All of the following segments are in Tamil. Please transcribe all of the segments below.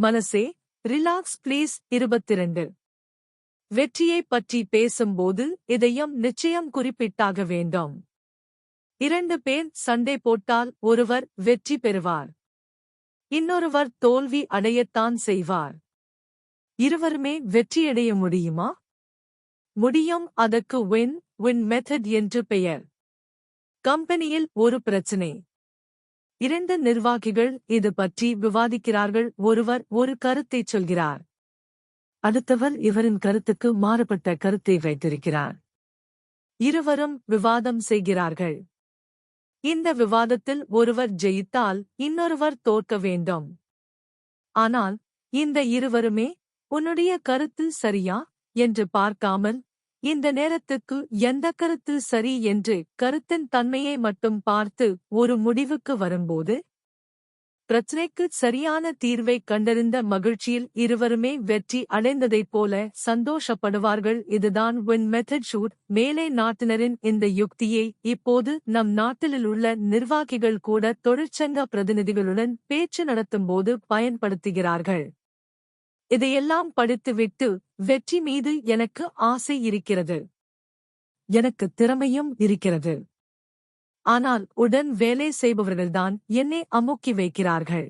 மனசே ரிலாக்ஸ் ப்ளீஸ் இருபத்திரண்டு. வெற்றியைப் பற்றி பேசும்போது இதயம் நிச்சயம் குறிப்பிட்டாக வேண்டும். இரண்டு பேர் சண்டை போட்டால் ஒருவர் வெற்றி பெறுவார். இன்னொருவர் தோல்வி அடையத்தான் செய்வார். இருவருமே வெற்றியடைய முடியுமா? முடியும் அதற்கு வின் வின் மெத்தட் என்று பெயர். கம்பெனியில் ஒரு பிரச்சினை. இரண்டு நிர்வாகிகள் இது பற்றி விவாதிக்கிறார்கள். ஒருவர் ஒரு கருத்தைச் சொல்கிறார். அடுத்தவர் இவரின் கருத்துக்கு மாறுபட்ட கருத்தை வைத்திருக்கிறார். இருவரும் விவாதம் செய்கிறார்கள். இந்த விவாதத்தில் ஒருவர் ஜெயித்தால் இன்னொருவர் தோற்க வேண்டும். ஆனால் இந்த இருவருமே உன்னுடைய கருத்து சரியா? என்று பார்க்காமல் இந்த நேரத்துக்கு எந்த கருத்து சரி என்று கருத்தின் தன்மையை மட்டும் பார்த்து ஒரு முடிவுக்கு வரும்போது? பிரச்சினைக்கு சரியான தீர்வை கண்டறிந்த மகிழ்ச்சியில் இருவருமே வெற்றி அடைந்ததைப் போல சந்தோஷப்படுவார்கள். இதுதான் வின் மெத்தட் ஷூட் மேலே நாட்டினரின் இந்த யுக்தியை இப்போது நம் நாட்டிலுள்ள நிர்வாகிகள் கூட தொழிற்சங்க பிரதிநிதிகளுடன் பேச்சு நடத்தும்போது பயன்படுத்துகிறார்கள். இதையெல்லாம் படித்துவிட்டு வெற்றி மீது எனக்கு ஆசை இருக்கிறது. எனக்கு திறமையும் இருக்கிறது. ஆனால் உடன் வேலை செய்பவர்கள்தான் என்னை அமுக்கி வைக்கிறார்கள்.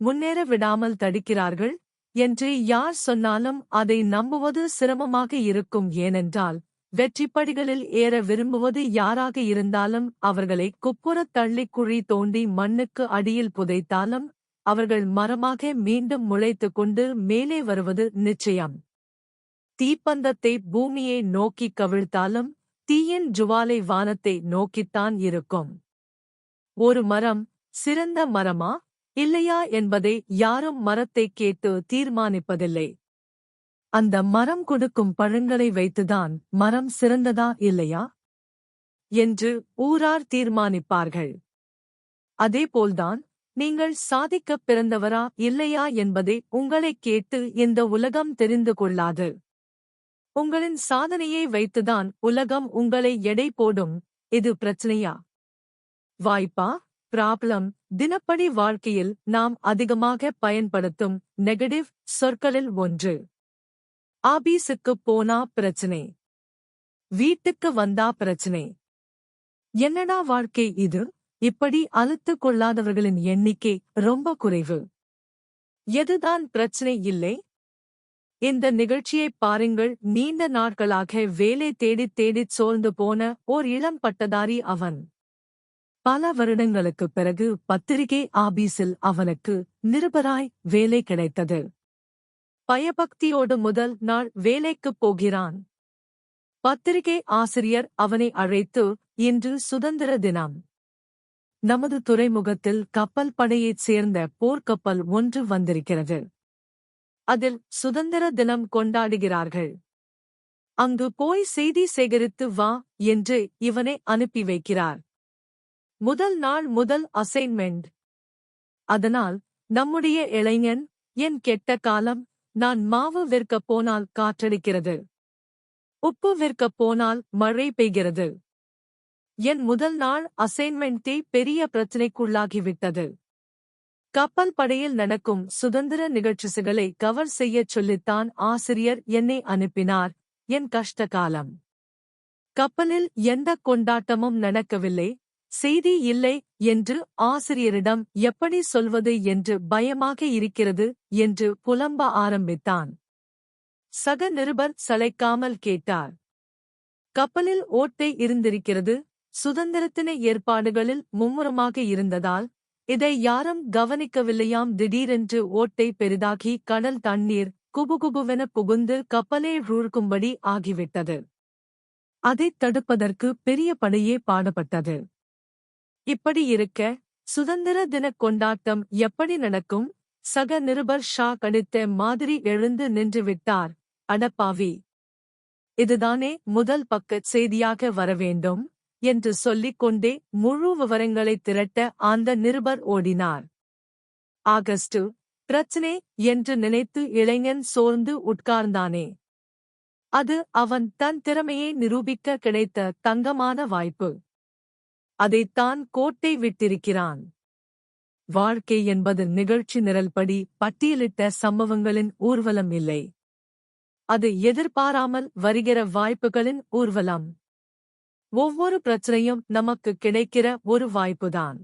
முன்னேற விடாமல் தடுக்கிறார்கள் என்று யார் சொன்னாலும் அதை நம்புவது சிரமமாக இருக்கும் ஏனென்றால் வெற்றிப்படிகளில் ஏற விரும்புவது யாராக இருந்தாலும் அவர்களை குப்புறத் தள்ளிக் குழி தோண்டி மண்ணுக்கு அடியில் புதைத்தாலும் அவர்கள் மரமாக மீண்டும் முளைத்துக் கொண்டு மேலே வருவது நிச்சயம். தீப்பந்தத்தை பூமியை நோக்கிக் கவிழ்த்தாலும் தீயின் ஜுவாலை வானத்தை நோக்கித்தான் இருக்கும். ஒரு மரம் சிறந்த மரமா இல்லையா என்பதை யாரும் மரத்தைக் கேட்டு தீர்மானிப்பதில்லை. அந்த மரம் கொடுக்கும் பழங்களை வைத்துதான் மரம் சிறந்ததா இல்லையா? என்று ஊரார் தீர்மானிப்பார்கள். அதேபோல்தான் நீங்கள் சாதிக்கப் பிறந்தவரா இல்லையா என்பதை உங்களைக் கேட்டு இந்த உலகம் தெரிந்து கொள்ளாது. உங்களின் சாதனையை வைத்துதான் உலகம் உங்களை எடை போடும். இது பிரச்சனையா? வாய்ப்பா? ப்ராப்ளம். தினப்படி வாழ்க்கையில் நாம் அதிகமாக பயன்படுத்தும் நெகட்டிவ் சொற்களில் ஒன்று. ஆபீஸுக்குப் போனா பிரச்சனை. வீட்டுக்கு வந்தா பிரச்சனை. என்னடா வாழ்க்கை இது? இப்படி அழுத்துக் கொள்ளாதவர்களின் எண்ணிக்கை ரொம்ப குறைவு. எதுதான் பிரச்சனை இல்லை? இந்த நிகழ்ச்சியைப் பாருங்கள். நீண்ட நாட்களாக வேலை தேடித் தேடிச் சோர்ந்து போன ஓர் இளம் பட்டதாரி அவன். பல வருடங்களுக்குப் பிறகு பத்திரிகை ஆபீஸில் அவனுக்கு நிருபராய் வேலை கிடைத்தது. பயபக்தியோடு முதல் நாள் வேலைக்குப் போகிறான். பத்திரிகை ஆசிரியர் அவனை அழைத்து இன்று சுதந்திர தினம். நமது துறைமுகத்தில் கப்பல் படையைச் சேர்ந்த போர்க்கப்பல் ஒன்று வந்திருக்கிறது. அதில் சுதந்திர தினம் கொண்டாடுகிறார்கள். அங்கு போய் செய்தி சேகரித்து வா என்று இவனை அனுப்பி வைக்கிறார். முதல் நாள் முதல் அசைன்மெண்ட். அதனால் நம்முடைய இளைஞன் என் கெட்ட காலம் நான் மாவு விற்கப் போனால் காற்றடிக்கிறது. உப்பு விற்கப் போனால் மழை பெய்கிறது. என் முதல் நாள் அசைன்மெண்ட்டே பெரிய பிரச்சினைக்குள்ளாகிவிட்டது. கப்பல் படையில் நடக்கும் சுதந்திர நிகழ்ச்சிகளை கவர் செய்யச் சொல்லித்தான் ஆசிரியர் என்னை அனுப்பினார். என் கஷ்ட காலம் கப்பலில் எந்த கொண்டாட்டமும் நடக்கவில்லை. செய்தி இல்லை என்று ஆசிரியரிடம் எப்படி சொல்வது என்று பயமாக இருக்கிறது என்று புலம்ப ஆரம்பித்தான். சக நிருபர் சளைக்காமல் கேட்டார். கப்பலில் ஓட்டை இருந்திருக்கிறது. சுதந்திரத்தின ஏற்பாடுகளில் மும்முரமாக இருந்ததால் இதை யாரும் கவனிக்கவில்லையாம். திடீரென்று ஓட்டை பெரிதாகி கடல் தண்ணீர் குபுகுபுவென புகுந்து கப்பலே ரூழ்கும்படி ஆகிவிட்டது. அதைத் தடுப்பதற்கு பெரிய படையே பாடப்பட்டது இப்படி இருக்க சுதந்திர தினக் கொண்டாட்டம் எப்படி நடக்கும்? சக நிருபர் ஷா கடித்த மாதிரி எழுந்து நின்று விட்டார். அடப்பாவி! இதுதானே முதல் பக்கச் செய்தியாக வரவேண்டும்? என்று சொல்லிக் கொண்டே முழு விவரங்களை திரட்ட அந்த நிருபர் ஓடினார். ஆகஸ்டு பிரச்சனை என்று நினைத்து இளைஞன் சோர்ந்து உட்கார்ந்தானே. அது அவன் தன் திறமையை நிரூபிக்க கிடைத்த தங்கமான வாய்ப்பு. அதைத்தான் கோட்டை விட்டிருக்கிறான். வாழ்க்கை என்பது நிகழ்ச்சி நிரல்படி பட்டியலிட்ட சம்பவங்களின் ஊர்வலம் இல்லை. அது எதிர்பாராமல் வருகிற வாய்ப்புகளின் ஊர்வலம். ஒவ்வொரு பிரச்சனையும் நமக்கு கிடைக்கிற ஒரு வாய்ப்புதான்.